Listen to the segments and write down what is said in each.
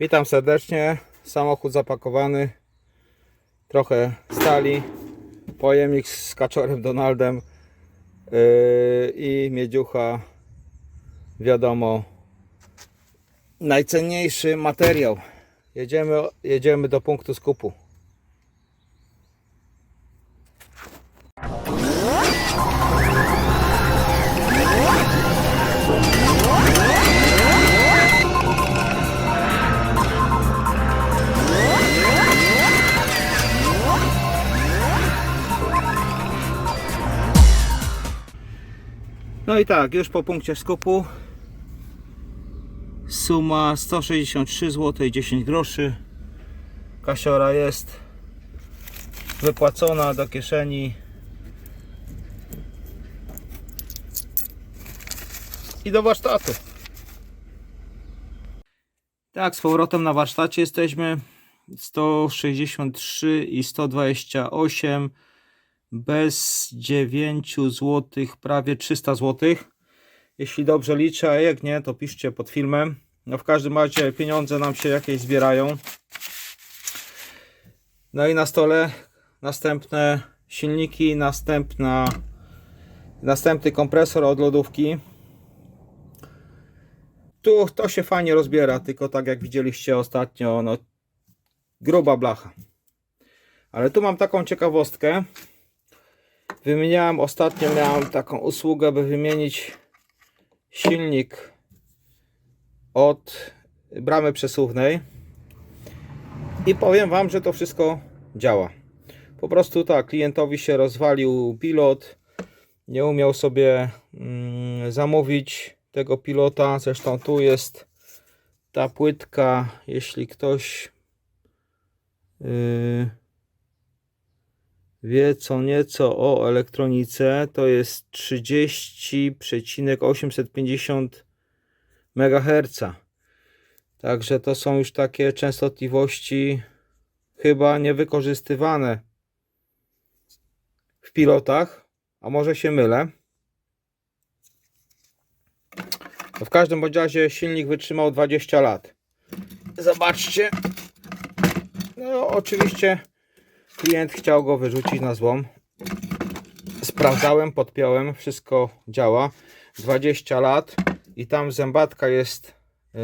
Witam serdecznie. Samochód zapakowany. Trochę stali. Pojemnik z kaczorem Donaldem. Yy, I miedziucha. Wiadomo. Najcenniejszy materiał. Jedziemy, jedziemy do punktu skupu. No i tak, już po punkcie skupu. Suma 163 zł i 10 groszy. Kasiora jest wypłacona do kieszeni. I do warsztatu. Tak, z powrotem na warsztacie jesteśmy. 163 i 128 bez 9 zł, prawie 300 zł. Jeśli dobrze liczę, a jak nie, to piszcie pod filmem. No w każdym razie pieniądze nam się jakieś zbierają. No i na stole następne silniki, następna, następny kompresor od lodówki. Tu to się fajnie rozbiera, tylko tak jak widzieliście ostatnio, no gruba blacha. Ale tu mam taką ciekawostkę. Wymieniałem ostatnio, miałem taką usługę, by wymienić silnik od bramy przesuwnej i powiem Wam, że to wszystko działa. Po prostu tak, klientowi się rozwalił pilot, nie umiał sobie mm, zamówić tego pilota, zresztą tu jest ta płytka, jeśli ktoś yy, wie co nieco o elektronice, to jest 30,850 MHz. Także to są już takie częstotliwości chyba niewykorzystywane w pilotach, a może się mylę. W każdym bądź razie silnik wytrzymał 20 lat. Zobaczcie. No oczywiście Klient chciał go wyrzucić na złom. Sprawdzałem, podpiąłem, wszystko działa. 20 lat i tam zębatka jest yy,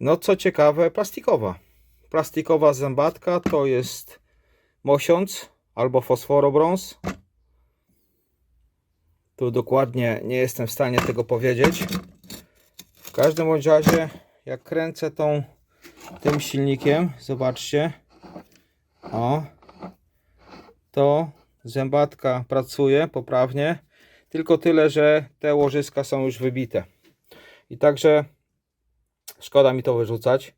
no co ciekawe, plastikowa. Plastikowa zębatka to jest mosiąc albo fosforobrąz. Tu dokładnie nie jestem w stanie tego powiedzieć. W każdym razie, jak kręcę tą tym silnikiem, zobaczcie, o, to zębatka pracuje poprawnie, tylko tyle, że te łożyska są już wybite. I także szkoda mi to wyrzucać.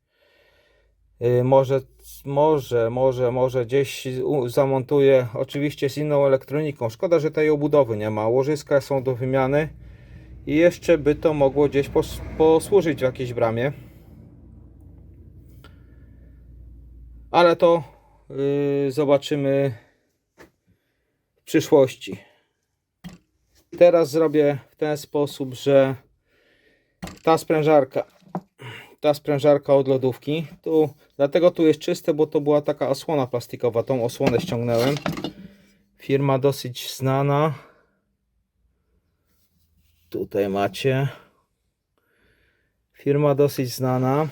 Yy, może, może, może, może gdzieś zamontuję, oczywiście z inną elektroniką. Szkoda, że tej obudowy nie ma. Łożyska są do wymiany i jeszcze by to mogło gdzieś pos- posłużyć w jakiejś bramie. Ale to zobaczymy w przyszłości. Teraz zrobię w ten sposób, że ta sprężarka, ta sprężarka od lodówki, tu, dlatego tu jest czyste, bo to była taka osłona plastikowa, tą osłonę ściągnąłem. Firma dosyć znana. Tutaj macie. Firma dosyć znana.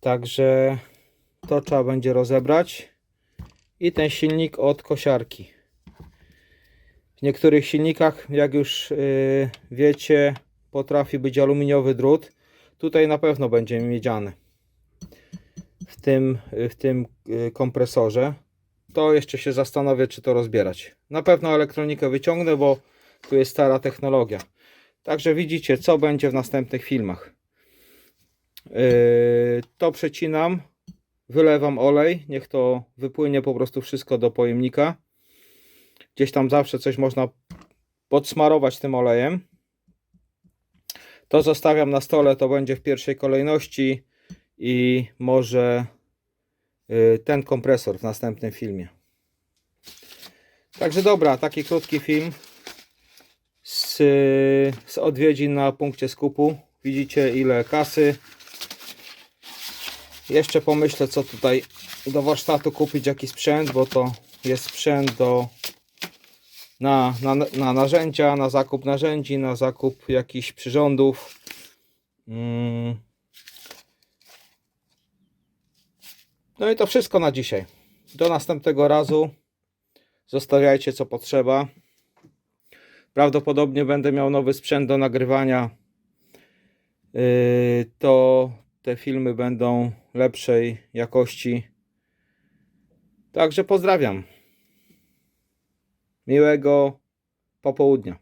Także to trzeba będzie rozebrać. I ten silnik od kosiarki. W niektórych silnikach jak już yy, wiecie potrafi być aluminiowy drut tutaj na pewno będzie miedziany. W tym, w tym yy, kompresorze. To jeszcze się zastanowię czy to rozbierać. Na pewno elektronikę wyciągnę bo tu jest stara technologia. Także widzicie co będzie w następnych filmach. To przecinam wylewam olej, niech to wypłynie po prostu wszystko do pojemnika. Gdzieś tam zawsze coś można podsmarować tym olejem. To zostawiam na stole, to będzie w pierwszej kolejności i może y, ten kompresor w następnym filmie. Także dobra, taki krótki film z, z odwiedzin na punkcie skupu Widzicie ile kasy. Jeszcze pomyślę co tutaj do warsztatu kupić jaki sprzęt, bo to jest sprzęt do na, na, na narzędzia, na zakup narzędzi, na zakup jakichś przyrządów. Mm. No i to wszystko na dzisiaj. Do następnego razu. Zostawiajcie co potrzeba. Prawdopodobnie będę miał nowy sprzęt do nagrywania. Yy, to te filmy będą lepszej jakości. Także pozdrawiam. Miłego popołudnia.